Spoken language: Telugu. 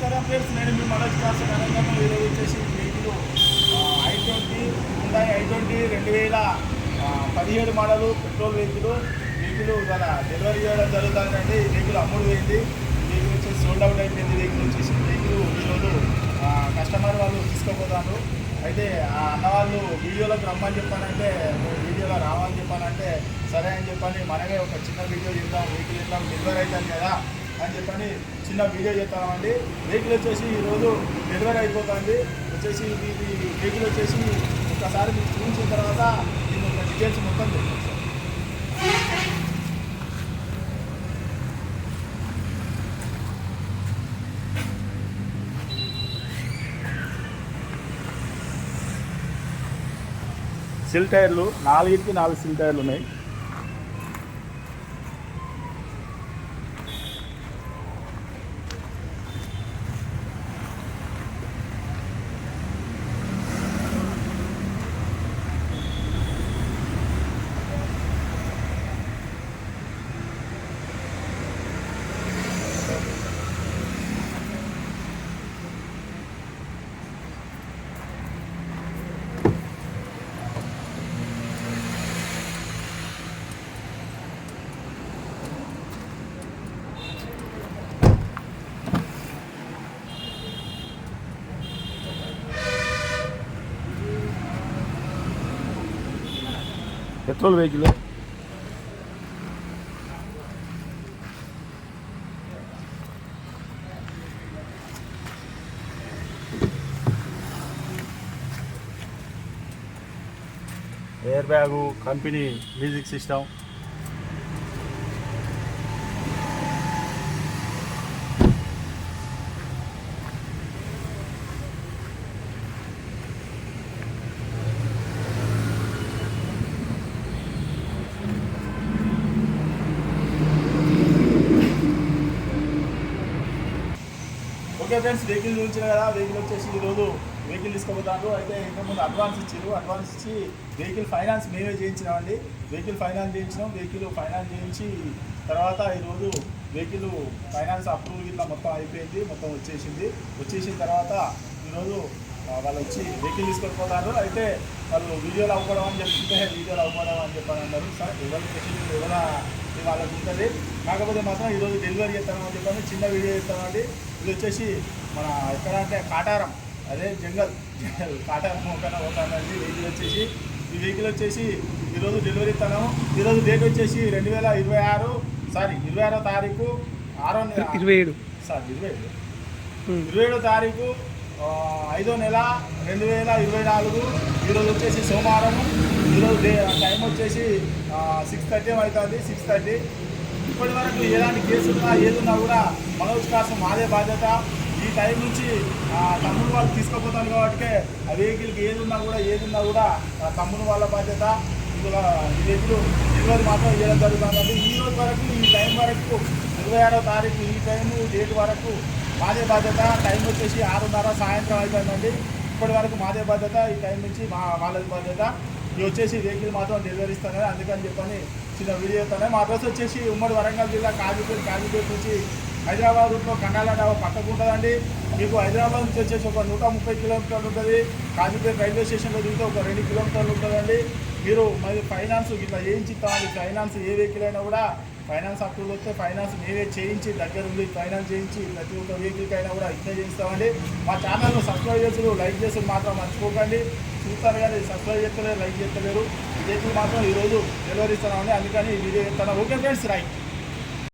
నమస్కారం ఫ్రెండ్స్. నేను మీ మనోజ్ కాసు తెలంగాణ ఈరోజు వచ్చేసి వెహికల్ ఐ ట్వంటీ ఉండాయి ఐ ట్వంటీ రెండు వేల పదిహేడు మోడలు పెట్రోల్ వెహికల్ వెహికల్ గల డెలివరీ చేయడం జరుగుతుందండి. ఈ వెహికల్ అమ్ముడు పోయింది ఈ వెహికల్ వచ్చేసి సోల్డ్ అవుట్ అయిపోయింది. వెహికల్ వచ్చేసి వెహికల్ ఈరోజు కస్టమర్ వాళ్ళు తీసుకోపోతాను అయితే ఆ అన్నవాళ్ళు వీడియోలోకి రమ్మని చెప్పానంటే వీడియోలో రావాలని చెప్పానంటే సరే అని చెప్పని మనమే ఒక చిన్న వీడియో చేద్దాం వెహికల్ ఇద్దాం డెలివరీ అవుతాం కదా అని చెప్పని చిన్న వీడియో చేస్తామండి. వెహికల్ వచ్చేసి ఈరోజు డెలివరీ అయిపోతుంది. వచ్చేసి ఇది ఇది వెహికల్ వచ్చేసి ఒకసారి మీరు చూపించిన తర్వాత నేను ఒక డీటెయిల్స్ మొత్తం చెప్తాను సిల్ టైర్లు నాలుగింటికి నాలుగు సిల్ టైర్లు ఉన్నాయి. Petrol vehicle. Air bag company music system okay friends vehicle చూపించిన కదా వెహికల్ వచ్చేసి ఈరోజు వెహికల్ తీసుకోబోతాను అయితే ఇంతకుముందు అడ్వాన్స్ ఇచ్చారు అడ్వాన్స్ ఇచ్చి వెహికల్ ఫైనాన్స్ మేమే చేయించినామండి. వెహికల్ ఫైనాన్స్ చేయించినాం. వెహికల్ ఫైనాన్స్ చేయించి తర్వాత ఈరోజు వెహికల్ ఫైనాన్స్ అప్రూవల్ ఇట్లా మొత్తం అయిపోయింది. మొత్తం వచ్చేసింది. వచ్చేసిన తర్వాత ఈరోజు వాళ్ళు వచ్చి వెహికల్ తీసుకొని పోతారు అయితే వాళ్ళు వీడియోలు అవ్వడం అని చెప్తుంటే వీడియోలు అవ్వడం అని చెప్పని అన్నారు. సార్ ఎవరి ఫెసిలిటీ ఎవరా? వాళ్ళకి ఉంటుంది. కాకపోతే మాత్రం ఈరోజు డెలివరీ చేస్తామని చెప్పాను చిన్న వీడియో చేస్తామండి. ఇది వచ్చేసి మన ఎక్కడ అంటే కాటారం అదే జంగల్. జంగల్ కాటారం ఒకన పోతానండి వెహికల్ వచ్చేసి ఈ వెహికల్ వచ్చేసి ఈరోజు డెలివరీ ఇస్తాము ఈరోజు డేట్ వచ్చేసి రెండు వేల ఇరవై ఆరు సారీ ఇరవై ఆరో తారీఖు ఆరో నెల ఇరవై ఏడు. సార్ ఇరవై ఏడు. ఇరవై ఏడో తారీఖు ఐదో నెల రెండు వేల ఇరవై నాలుగు ఈరోజు వచ్చేసి సోమవారం ఈరోజు టైం వచ్చేసి సిక్స్ థర్టీ అవుతుంది సిక్స్ థర్టీ ఇప్పటి వరకు ఎలాంటి కేసున్నా ఏదున్నా కూడా మనోజ్ కాసం మాదే బాధ్యత. ఈ టైం నుంచి తమ్ముడు వాళ్ళు తీసుకుపోతాను కాబట్టి ఆ వెహికల్కి ఏదున్నా కూడా ఏదున్నా కూడా తమ్ముడు వాళ్ళ బాధ్యత. ఇందులో ఈ వెహికల్ మాత్రం చేయడం జరుగుతుంది ఈ రోజు వరకు ఈ టైం వరకు ఇరవై ఆరో తారీఖు ఈ టైము డేట్ వరకు మాదే బాధ్యత. టైం వచ్చేసి ఆరున్నర సాయంత్రం అవుతుందండి ఇప్పటి వరకు మాదే బాధ్యత. ఈ టైం నుంచి మా వాళ్ళది బాధ్యత. వచ్చేసి వెహికల్ మాత్రం డెలివరీ అందుకని చెప్పని చిన్న వీడియో ఇస్తాను మా అడ్రస్ వచ్చేసి ఉమ్మడి వరంగల్ జిల్లా కాజీపేట కాజీపేట నుంచి హైదరాబాద్ రూట్లో కండాల డాబా పక్కకు ఉంటుందండి. మీకు హైదరాబాద్ నుంచి వచ్చేసి ఒక నూట ముప్పై కిలోమీటర్లు ఉంటుంది. కాజీపేట రైల్వే స్టేషన్లో దిగితే ఒక రెండు కిలోమీటర్లు ఉంటుందండి. మీరు మరి ఫైనాన్స్ ఇట్లా చేయించి ఇస్తామండి ఫైనాన్స్ ఏ వెహికల్ అయినా కూడా ఫైనాన్స్ అప్రూవల్ వస్తే ఫైనాన్స్ మేమే చేయించి దగ్గర ఉండి ఫైనాన్స్ చేయించి ప్రతి ఒక్క వెహికల్కైనా అయినా కూడా ఇట్లా చేస్తామండి మా ఛానల్ను సబ్స్క్రైబ్ చేసుడు లైక్ చేసుడు మాత్రం మర్చిపోకండి. చూస్తారు కానీ సబ్స్క్రైబ్ చేస్తలేరు లైక్ చేస్తలేరు. చేతులు మాత్రం ఈరోజు డెలివరీ ఇస్తున్నామండి. అందుకని వీడియో ఇస్తాను ఓకే ఫ్రెండ్స్ రైట్.